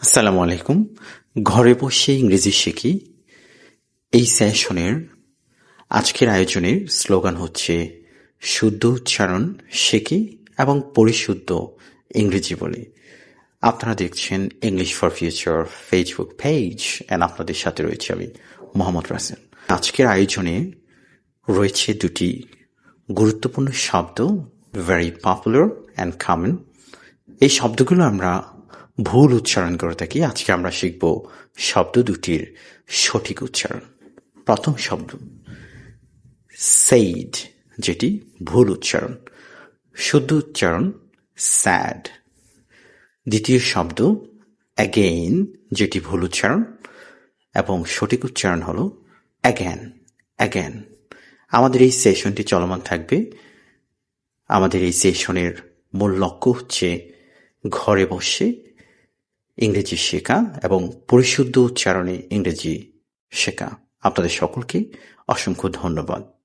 আসসালামু আলাইকুম। ঘরে বসে ইংরেজি শিখি। এই সেশনের আজকের আয়োজনের স্লোগান হচ্ছে, শুদ্ধ উচ্চারণ শিখি এবং পরিশুদ্ধ ইংরেজি বলি। আপনারা দেখছেন English for Future Facebook page and আপনাদের সাথে রয়েছে আমি মোহাম্মদ রাসেল। আজকের আয়োজনে রয়েছে দুটি গুরুত্বপূর্ণ শব্দ ভেরি পপুলার অ্যান্ড কমন এই শব্দগুলো আমরা ভুল উচ্চারণ করে থাকি, আজকে আমরা শিখব শব্দ দুটির সঠিক উচ্চারণ। প্রথম শব্দ সেইড যেটি ভুল উচ্চারণ। শুদ্ধ উচ্চারণ স্যাড দ্বিতীয় শব্দ অ্যাগেইন যেটি ভুল উচ্চারণ। এবং সঠিক উচ্চারণ হল অ্যাগ্যান অ্যাগ্যান আমাদের এই সেশনটি চলমান থাকবে। আমাদের এই সেশনের মূল লক্ষ্য হচ্ছে ঘরে বসে ইংরেজি শেখা এবং পরিশুদ্ধ উচ্চারণে ইংরেজি শেখা। আপনাদের সকলকে অসংখ্য ধন্যবাদ।